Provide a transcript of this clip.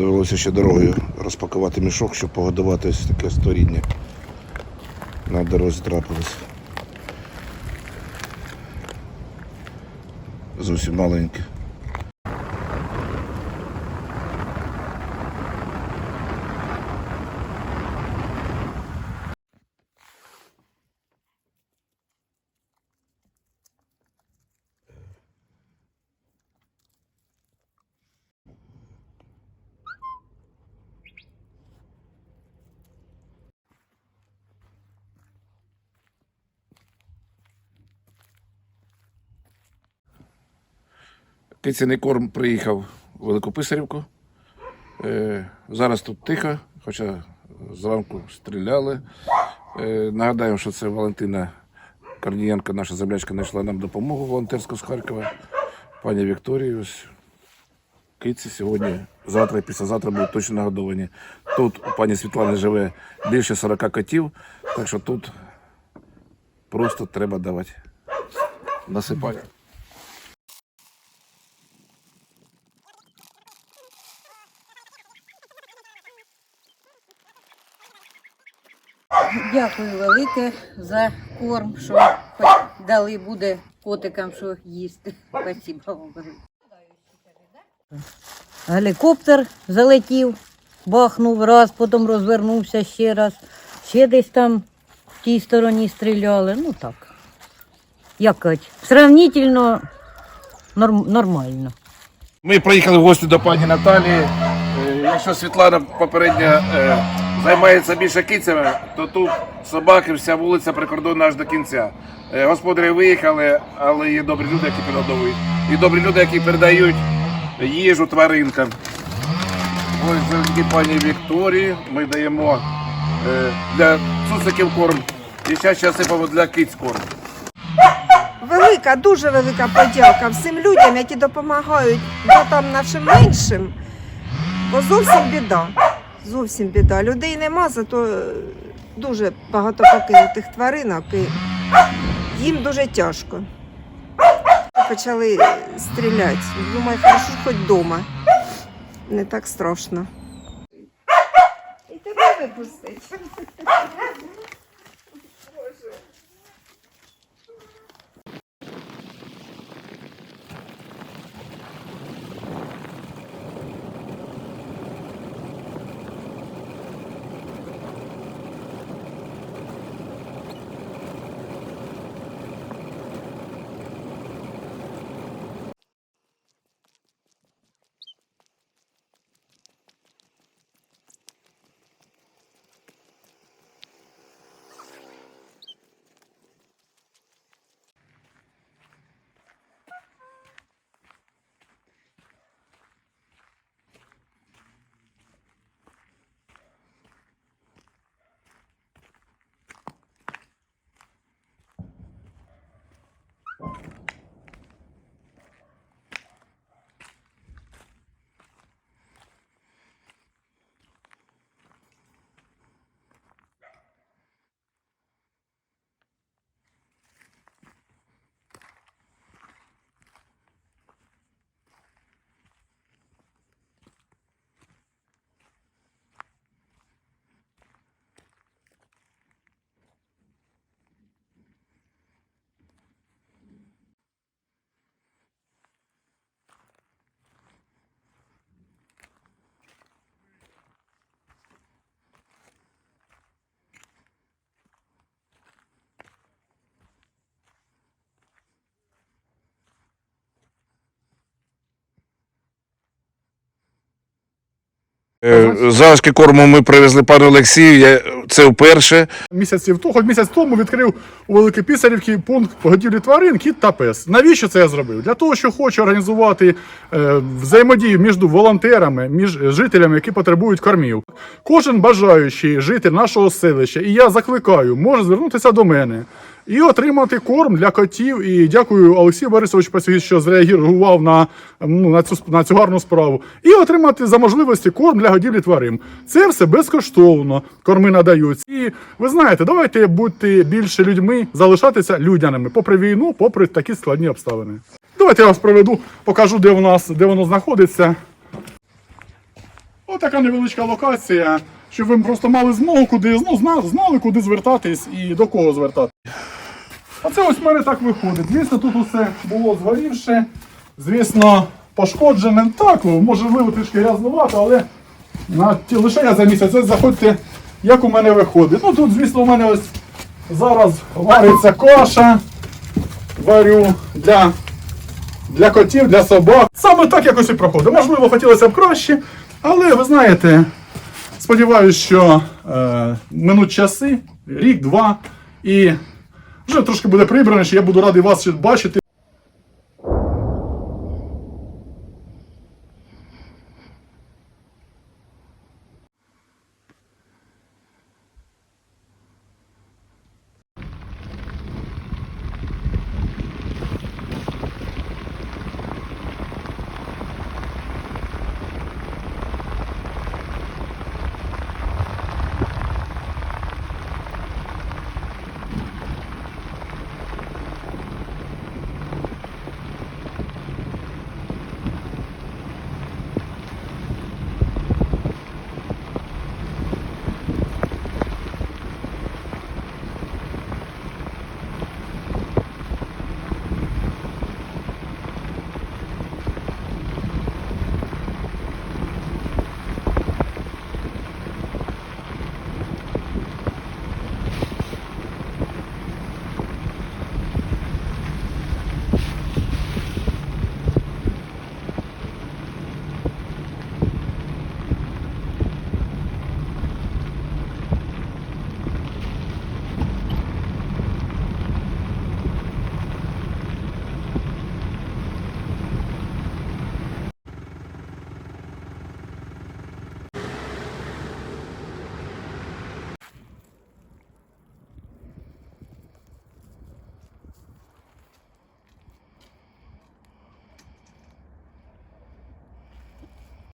Довелося ще дорогою розпакувати мішок, щоб погодувати ось таке сторіння. На дорозі трапилось. Зовсім маленьке. Кицяний корм приїхав у Великописарівку. Е, зараз тут тихо, хоча зранку стріляли. Е, нагадаємо, що це Валентина Корнієнко, наша землячка, знайшла нам допомогу волонтерську з Харкова. Пані Вікторії, ось киці сьогодні, завтра і післязавтра будуть точно нагодовані. Тут у пані Світлани живе більше 40 котів, так що тут просто треба давати насипати. Дякую велике за корм, що дали буде котикам, що їсти. Спасибо вам. Гелікоптер залетів, бахнув раз, потім розвернувся ще раз. Ще десь там в тій стороні стріляли. Ну так. Як кажуть, сравнительно норм, нормально. Ми приїхали в гості до пані Наталії. Е, Якщо Світлана попередньо е, займається більше кицями, то тут собаки, вся вулиця прикордонна аж до кінця. Е, Господарі виїхали, але є добрі люди, які підгодовують. І добрі люди, які передають їжу тваринкам. Ось завдяки пані Вікторії ми даємо е, для цуциків корм. І ще сипемо для киць корм. Велика, дуже велика подяка всім людям, які допомагають братам нашим меншим. Бо зовсім біда. Зовсім біда. Людей нема, зато е, дуже багато покинутих тваринок і їм дуже тяжко. Почали стріляти. Думаю, хорошо, хоч вдома. Не так страшно. І тебе випустить. Е, Залишки корму ми привезли пану Олексію. Я, це вперше. Місяців хоч місяць тому відкрив у Великій Писарівці пункт погодівлі тварин, кіт та пес. Навіщо це я зробив? Для того, що хочу організувати е, взаємодію між волонтерами, між жителями, які потребують кормів. Кожен бажаючий житель нашого селища, і я закликаю, може звернутися до мене. І отримати корм для котів. І дякую Олексію Борисовичу Пасюгі, що зреагував на, ну, на, цю, на цю гарну справу. І отримати за можливості корм для годівлі тварин. Це все безкоштовно. Корми надають. І ви знаєте, давайте бути більше людьми, залишатися людяними, попри війну, попри такі складні обставини. Давайте я вас проведу, покажу, де у нас, де воно знаходиться. Отака невеличка локація, щоб ви просто мали змогу куди, ну, знали, куди звертатись і до кого звертатись. А це ось в мене так виходить. Звісно, тут усе було згорівше, звісно, пошкоджене. Так, можливо, трішки грязнувато, але на ті, лише я за місяць. Ось заходьте, як у мене виходить. Ну тут, звісно, у мене ось зараз вариться каша. Варю для, для котів, для собак. Саме так якось і проходить. Можливо, хотілося б краще, але ви знаєте, сподіваюся, що е, минуть часи, рік, два, і вже трошки буде прибрано, що я буду радий вас бачити.